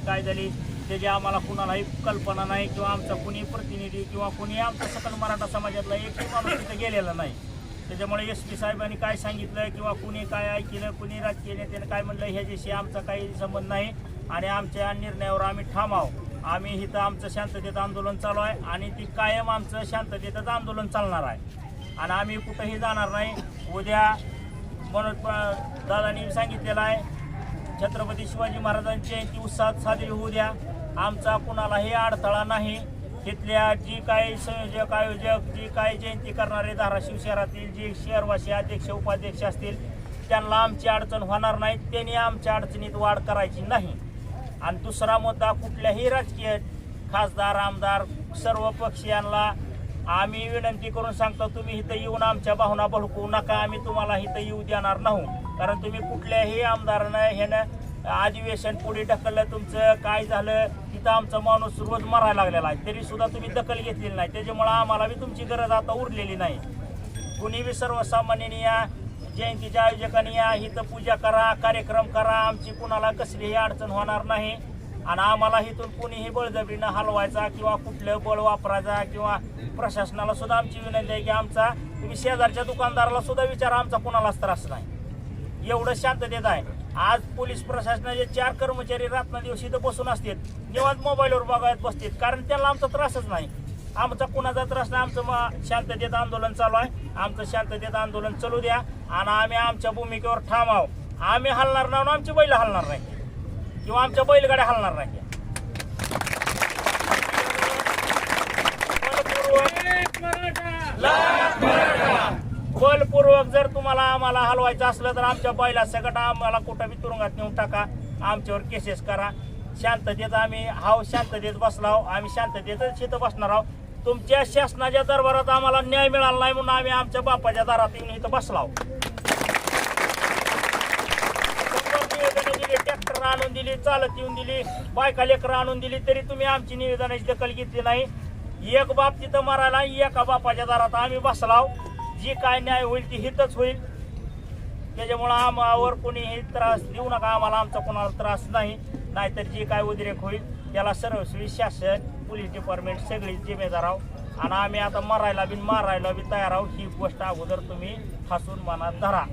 काय झाली त्याची आम्हाला कुणालाही कल्पना नाही किंवा आमचा कुणी प्रतिनिधी किंवा कुणी आमचा सकल मराठा समाजातला एकही माणूस तिथे गेलेला नाही. त्याच्यामुळे एस पी साहेबांनी काय सांगितलं किंवा कुणी काय ऐकलं कुणी राजकीय नेत्याने काय म्हणलं ह्याच्याशी आमचा काही संबंध नाही आणि आमच्या निर्णयावर आम्ही थांबाव आम्ही इथं आमचं शांततेत आंदोलन चालू आहे आणि ती कायम आमचं शांततेतच आंदोलन चालणार आहे. आणि आम्ही कुठंही जाणार नाही. उद्या मनोज प- दादांनी सांगितलेलं आहे छत्रपती शिवाजी महाराजांची जयंती उत्साहात साजरी होऊ द्या. आमचा कुणालाही अडथळा नाही. तिथल्या जी काही संयोजक आयोजक जी काही जयंती करणारे धाराशिव शहरातील जे शहरवासी अध्यक्ष उपाध्यक्ष असतील त्यांना आमची अडचण होणार नाही. त्यांनी आमच्या अडचणीत वाढ करायची नाही. आणि दुसरा मुद्दा कुठल्याही राजकीय खासदार आमदार सर्व पक्षीयांना आम्ही विनंती करून सांगतो तुम्ही इथं येऊन आमच्या भावना भडकवू नका आम्ही तुम्हाला इथं येऊ देणार नाही. कारण तुम्ही कुठल्याही आमदारानं ह्यानं अधिवेशन पुढे ढकललं तुमचं काय झालं तिथं आमचा माणूस रोज मरायला लागलेला आहे. तरी सुद्धा तुम्ही दखल घेतलेली नाही. त्याच्यामुळं आम्हाला बी तुमची गरज आता उरलेली नाही. कुणी बी सर्वसामान्यांनी या जयंतीच्या आयोजकांनी या इथं पूजा करा कार्यक्रम करा आमची कुणाला कसलीही अडचण होणार नाही. आणि आम्हाला इथून कुणीही बळजबरीनं हलवायचा किंवा कुठलं बळ वापरायचा किंवा प्रशासनाला सुद्धा आमची विनंती आहे की आमचा तुम्ही शेजारच्या दुकानदाराला सुद्धा विचारा आमचा कुणालाच त्रास नाही. एवढं शांततेत आहे. आज पोलीस प्रशासनाचे चार कर्मचारी रात्रदिवशी इथं बसून असतात निवांत मोबाईलवर बघायत बसतात कारण त्यांना आमचा त्रासच नाही. आमचा कुणाचा त्रास नाही आमचं शांततेत आंदोलन चालू आहे. आमचं शांततेत आंदोलन चालू द्या आणि आम्ही आमच्या भूमिकेवर ठाम आहोत. आम्ही हलणार नाही आमची बैल हलणार नाही. किंवा आमच्या बैलगाड्या हलणार नाही. बलपूर्वक जर तुम्हाला आम्हाला हलवायचं असलं तर आमच्या बैला सगळं आम्हाला कुठं बी तुरुंगात नेऊन टाका. आमच्यावर केसेस करा. शांततेत आम्ही हाव शांततेत बसलाव. आम्ही शांततेतच इथं बसणार आहोत. तुमच्या शासनाच्या दरबारात आम्हाला न्याय मिळाला नाही म्हणून आम्ही आमच्या बापाच्या दारात येऊन इथं बसलाव. आणून दिली चालत येऊन दिली बायका लेकरं आणून दिली तरी तुम्ही आमची निवेदनाची दखल घेतली नाही. एक बाप तिथं मारायला एका बापाच्या दारात आम्ही बसलाव. जी काय न्याय होईल ती हितच होईल. त्याच्यामुळं आम्हावर कोणीही त्रास देऊ नका आम्हाला आमचा कोणाला त्रास नाही. नाहीतर जी काय उद्रेक होईल त्याला सर्वस्वी शासन पोलीस डिपार्टमेंट सगळी जिम्मेदार आहोत आणि आम्ही आता मरायला बी मारायला बी तयार आहोत ही गोष्ट अगोदर तुम्ही हसून मनात धरा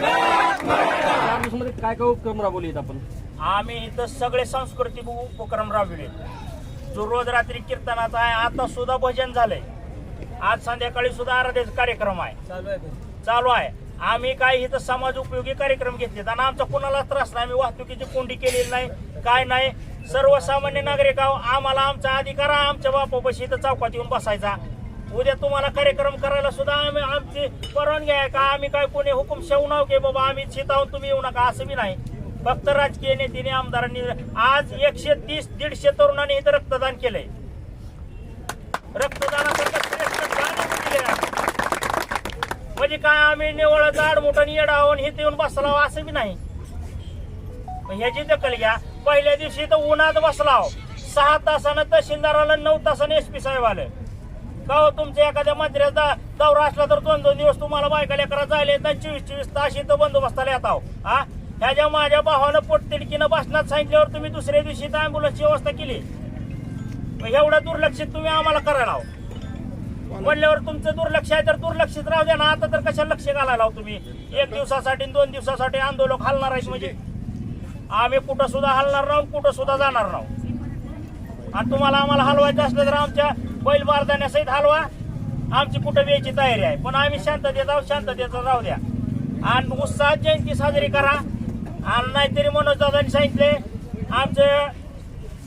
चार दिवसामध्ये काय काय उपक्रम राबवले आहेत आपण? आम्ही इथं सगळे सांस्कृतिक उपक्रम राबविले. जो रोज रात्री कीर्तनाचा आहे आता सुद्धा भजन झालंय. आज संध्याकाळी सुद्धा आराध्याचा कार्यक्रम आहे. चालू आहे आम्ही काय इथं समाज उपयोगी कार्यक्रम घेतलेत आणि आमचा कोणाला त्रास नाही. आम्ही वाहतुकीची कोंडी केलेली नाही काय नाही. सर्वसामान्य नागरिक आहो आम्हाला आमचा अधिकार आमच्या बापापाशी इथं चौकात येऊन बसायचा. उद्या तुम्हाला कार्यक्रम करायला सुद्धा आम्ही आमची परवानगी आहे का? आम्ही काय कोणी हुकुम शेवू की बाबा आम्ही शेताहून तुम्ही येऊ नका असं बी नाही. फक्त राजकीय नेत्याने आमदारांनी आज एकशे तीस दीडशे तरुणांनी इथं रक्तदान केलंय. रक्तदानासारखं म्हणजे काय आम्ही निवळ जाड मोठं येडा आहोत हे येऊन बसलाव असं बी नाही. ह्याची दखल घ्या. पहिल्या दिवशी तर उन्हात बसलाव. सहा तासानं तहसीलदाराला नऊ तासानं एस पी साहेब आलं. का तुमच्या एखाद्या मंत्र्याचा दौरा असला तर दोन दोन दिवस तुम्हाला बायका लेकरा जायला येतात चोवीस चोवीस तास इथं बंदोबस्ताला येत आहो हा? ह्याच्या माझ्या भावानं पोटतिडकीनं भाषणात सांगितल्यावर तुम्ही दुसऱ्या दिवशी इथं अँब्युलन्सची व्यवस्था केली? एवढं दुर्लक्षित तुम्ही आम्हाला करायला आहो म्हणल्यावर तुमचं दुर्लक्ष आहे तर दुर्लक्षित राहू द्या ना. आता तर कशाला लक्ष घालायला आहो तुम्ही? एक दिवसासाठी आणि दोन दिवसासाठी आंदोलक हलणार आहे म्हणजे. आम्ही कुठं सुद्धा हलणार नाही कुठं सुद्धा जाणार नाही आणि तुम्हाला आम्हाला हलवायचं असलं तर आमच्या बैल बारदाण्यासहित हलवा. आमची कुठं द्यायची तयारी आहे? पण आम्ही शांततेत आहोत शांततेचा राहू द्या. आणि उत्साहात जयंती साजरी करा. आणि नाहीतरी मनोज दादांनी सांगितले आमचं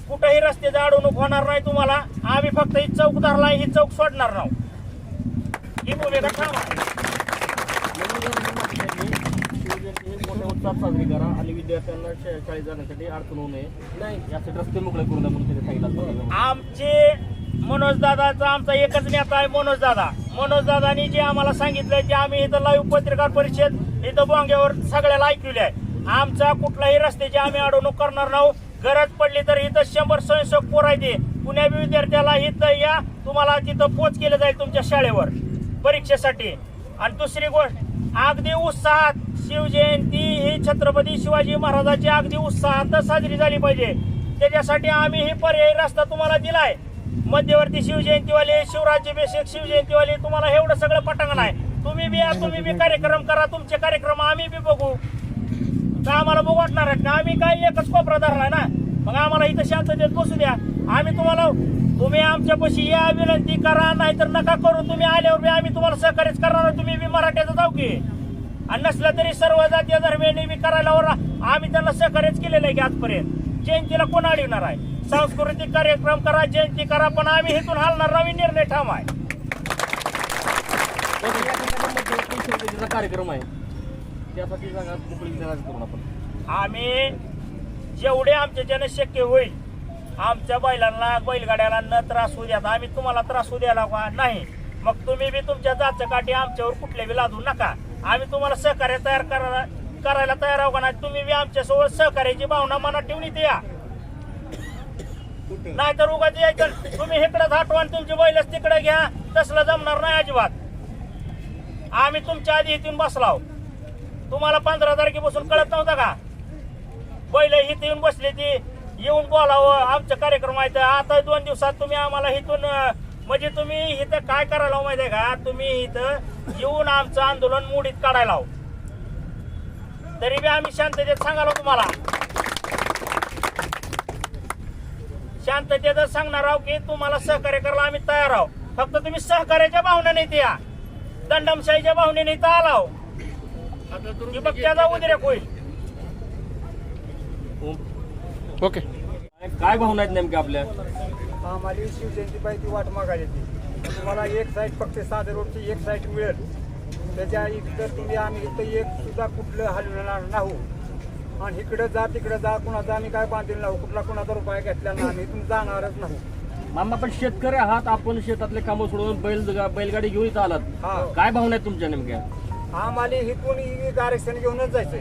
कुठंही रस्ते अडवणूक होणार नाही तुम्हाला. आम्ही फक्त ही चौक धरला ही चौक सोडणार नाही. ही भूमिका ठाम आहे? मोठ्या उत्साहात साजरी करा आणि विद्यार्थ्यांना शाळेत जाण्यासाठी अडचण होऊ नये नाही यासाठी रस्ते मोकळे करून द्या सांगितलं आमचे मनोज दादाचा आमचा एकच नेता आहे मनोज दादा. मनोज दादानी जे आम्हाला सांगितलं जे आम्ही इथं लाईव्ह पत्रकार परिषद इथं बोंग्यावर सगळ्याला ऐकलेली आहे. आमचा कुठलाही रस्त्याची आम्ही अडवणूक करणार नाही गरज पडली तर इथं शंभर स्वयंसेवक पोरायचे पुण्या विद्यार्थ्याला इथं या तुम्हाला तिथं पोच केलं जाईल तुमच्या शाळेवर परीक्षेसाठी. आणि दुसरी गोष्ट अगदी उत्साहात शिवजयंती ही छत्रपती शिवाजी महाराजाची अगदी उत्साहात साजरी झाली पाहिजे. त्याच्यासाठी आम्ही हे पर्यायी रस्ता तुम्हाला दिलाय. मध्यवर्ती शिवजयंतीवाले शिवराज्याभिषेक शिवजयंतीवाले तुम्हाला एवढं सगळं पटांगण आहे. तुम्ही बी या तुम्ही बी कार्यक्रम करा तुमचे कार्यक्रम आम्ही बी बघू. का आम्हाला बघू वाटणार आहेत का आम्ही काय एकच कोपरा धरला ना? मग आम्हाला इथं शांततेत बसू द्या. आम्ही तुम्हाला तुम्ही आमच्यापाशी या विनंती करा नाहीतर नका करू. तुम्ही आल्यावर बी आम्ही तुम्हाला सहकार्यच करणार तुम्ही बी मराठ्याचा जाऊ की. आणि नसलं तरी सर्व जातीय धर्मीय बी करायला आम्ही त्यांना सहकार्यच केलेलं आहे की आजपर्यंत. जयंतीला कोण अडविणार आहे? सांस्कृतिक कार्यक्रम करा जयंती करा पण आम्ही इथून हलणार नवीन निर्णय ठाम आहे. कार्यक्रम आहे. त्यासाठी करून आपण आम्ही जेवढे आमच्या जन शक्य होईल आमच्या बैलांना बैलगाड्याला न त्रास होऊ द्यात आम्ही तुम्हाला त्रास होऊ द्यायला का नाही. मग तुम्ही बी तुमच्या जातच्या काठी आमच्यावर कुठले बी लादू नका. आम्ही तुम्हाला सहकार्य तयार करायला करायला तयार आहो का नाही तुम्ही बी आमच्यासोबत सहकार्याची भावना मनात ठेवून इथे या. नाहीतर उगाच यायचं. तुम्ही इकडे धाटवा तुमची बैलच तिकडे घ्या. तसलं जमणार नाही अजिबात. आम्ही तुमच्या आधी इथून बसलाव. तुम्हाला पंधरा तारखेपासून कळत नव्हतं का? बैल इथे येऊन बसले ती. येऊन बोलावं. आमचा कार्यक्रम आहे तर आता दोन दिवसात तुम्ही आम्हाला इथून म्हणजे तुम्ही इथं काय करायला माहिती आहे का? तुम्ही इथं येऊन आमचं आंदोलन मुडीत काढायला तरी बी आम्ही शांततेत सांगालो तुम्हाला. शांततेत सांगणार आहोत की तुम्हाला सहकार्य करायला आम्ही तयार आहोत. फक्त तुम्ही सहकार्याच्या भावनेने इथे या दंडमशाहीच्या भावनेने इथं आलाव. की बघ त्याचा उद्रेक होईल. ओके. काय- भावना आहेत नेमक्या आपल्या? आम्हाला शिवजयंती पाहिजे ती वाट मागायला येते. तुम्हाला एक साईड फक्त साधे रोडची एक साईड मिळेल. त्याच्या इतर तुम्ही आम्ही इथं एक सुद्धा कुठलं हलवणार नाहू. आणि इकडं जा तिकडं जा कुणाचा आम्ही काय बांधलेलं नाहू. कुठला कुणाचा रुपया घेतला नाही. आम्ही इथून जाणारच नाही. मामा पण शेतकरी आहात. आपण शेतातले कामं सोडून बैल बैलगाडी घेऊन इथं आलात हा. काय भावना आहेत तुमच्या नेमक्या? आम्हाला इथून आरक्षण घेऊनच जायचंय.